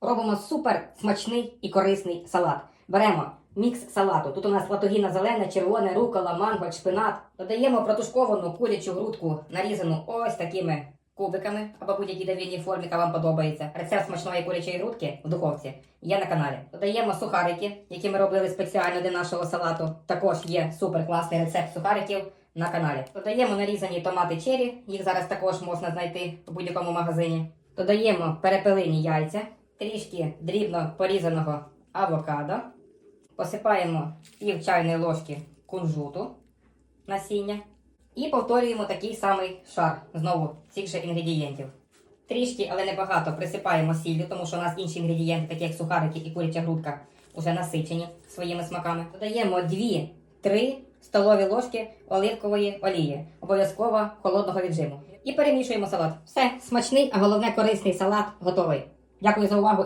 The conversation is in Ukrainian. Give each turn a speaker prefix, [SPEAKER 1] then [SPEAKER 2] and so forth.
[SPEAKER 1] Робимо супер смачний і корисний салат. Беремо мікс салату. Тут у нас латогіна зелена, червоне, рукола, манго, шпинат. Додаємо протушковану курячу грудку, нарізану ось такими кубиками або будь-якій довільній формі, яка вам подобається. Рецепт смачної курячої грудки в духовці є на каналі. Додаємо сухарики, які ми робили спеціально для нашого салату. Також є супер класний рецепт сухариків на каналі. Додаємо нарізані томати чері, їх зараз також можна знайти в будь-якому магазині. Додаємо перепелині яйця, трішки дрібно порізаного авокадо. Посипаємо пів чайної ложки кунжуту насіння. І повторюємо такий самий шар знову цих же інгредієнтів. Трішки, але не багато, присипаємо сіллю, тому що у нас інші інгредієнти, такі як сухарики і куряча грудка, вже насичені своїми смаками. Додаємо 2-3 столові ложки оливкової олії, обов'язково холодного віджиму. І перемішуємо салат. Все, смачний, а головне корисний салат готовий. Дякую за увагу.